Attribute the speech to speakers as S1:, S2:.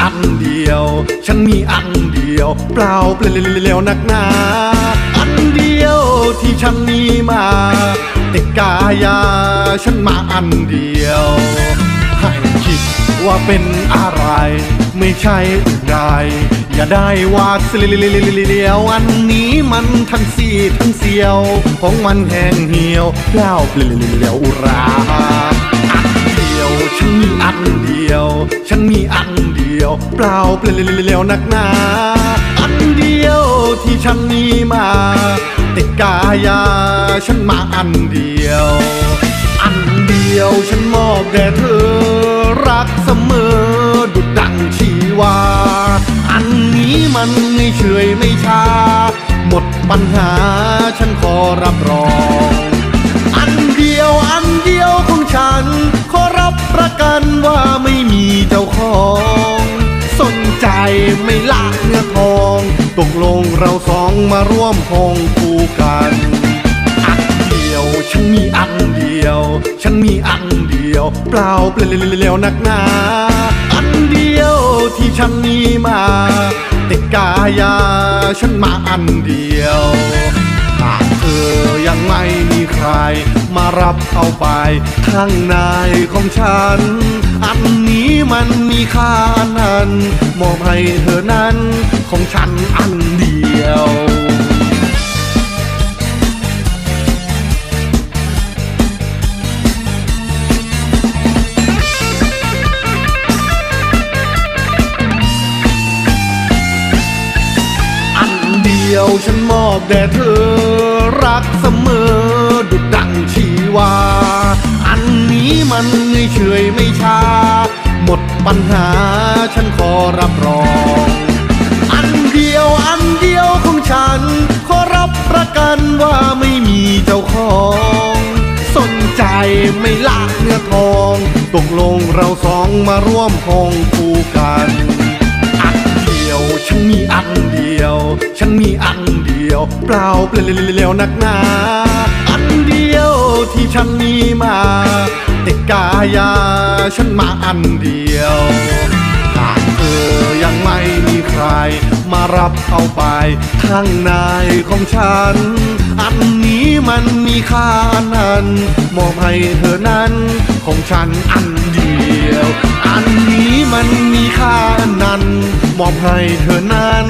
S1: อันเดียว ฉันมีอันเดียว เปล่าเปลี่ยวนักหนา อันเดียวที่ฉันมีมาแต่กายา ฉันมาอันเดียว ให้คิดว่าเป็นอะไร ไม่ใช่อื่นใดอย่าได้ว่าสิลิลิลิลิลิเดียวอันนี้มันทั้งสีทั้งเสียว ของมันแห้งเหี่ยวเปล่าเปลี่ยวอุราอันเดียว ฉันมีอันเดียว ฉันมีอัน เดียวเปล่าเปลี่ยวนักหนาอันเดียวที่ฉันมีมาแต่กายาฉันมาอันเดียว อันเดียวฉันมอบแด่เธอ รักเสมอดุดดังชีวา อันนี้มันไม่เฉยไม่ช้าหมดปัญหาฉันขอรับ ไม่ละเนื้อทอง ตกลงเราสองมาร่วมพองคู่กัน อันเดียว ฉันมีอันเดียว ฉันมีอันเดียว เปล่าเปลี่ยวนักหนาอันเดียวที่ฉันมีมาแต่กายา ฉันมาอันเดียวหากเธอยังไม่มีใคร มารับเอาไปข้างในของฉัน อัน นี้มันมีค่านั้น มอบให้เธอนั้นของฉันอันเดียวอันเดียวฉันมอบแด่เธอรักเสมอ ดุดดังชีวา อันนี้มันไม่เฉยไม่ช้า ปัญหาฉันขอรับรอง อันเดียวอันเดียวของฉัน ขอรับประกันว่าไม่มีเจ้าของ สนใจไม่ละเนื้อทองตกลงเราสองมาร่วมพองคู่กัน อันเดียวฉันมีอันเดียว ฉันมีอันเดียว เปล่าเปลี่ยวนักหนา อันเดียวที่ฉันมีมา ต่กายาฉันมาอันเดียวหากเธอยังไม่มีใคร มารับเอาไป ข้างในของฉัน อันนี้มันมีค่านั้นมอบให้เธอนั้นของฉันอันเดียว อันนี้มันมีค่านั้นมอบให้เธอนั้น